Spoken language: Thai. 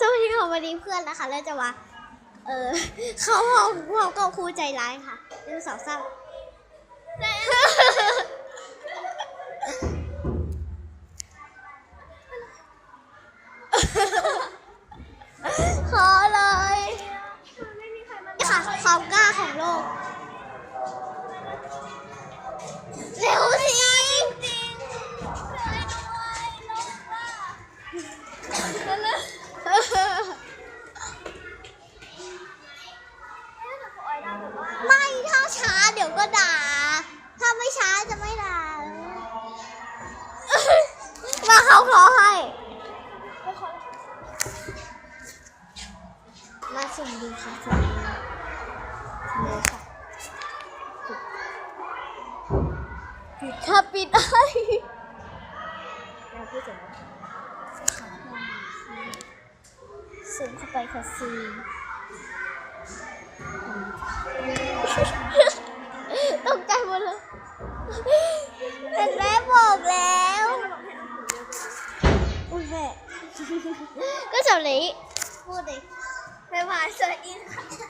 สวัสดีค่ะวันนี้เพื่อนนะคะ แล้วจะมาเออเขาห้องพวกก็ครูใจร้ายค่ะเรื่องสาวซ้ำขอเลย นี่ค่ะความกล้าของโลก ไม่ถ้าช้าเดี๋ยวก็ด่า ถ้าไม่ช้าจะไม่ด่า มาเขาขอให้มาสุ่มดูค่ะสุ่มดูเลยค่ะปิดค่ะปิดไอ้ สุ่มเข้าไปค่ะซีตกใจหมดเลยเป็นแม่บอกแล้วอุ้ยแม่ก็จำนี้พูดดิบ๊ายบายสวัสดีค่ะ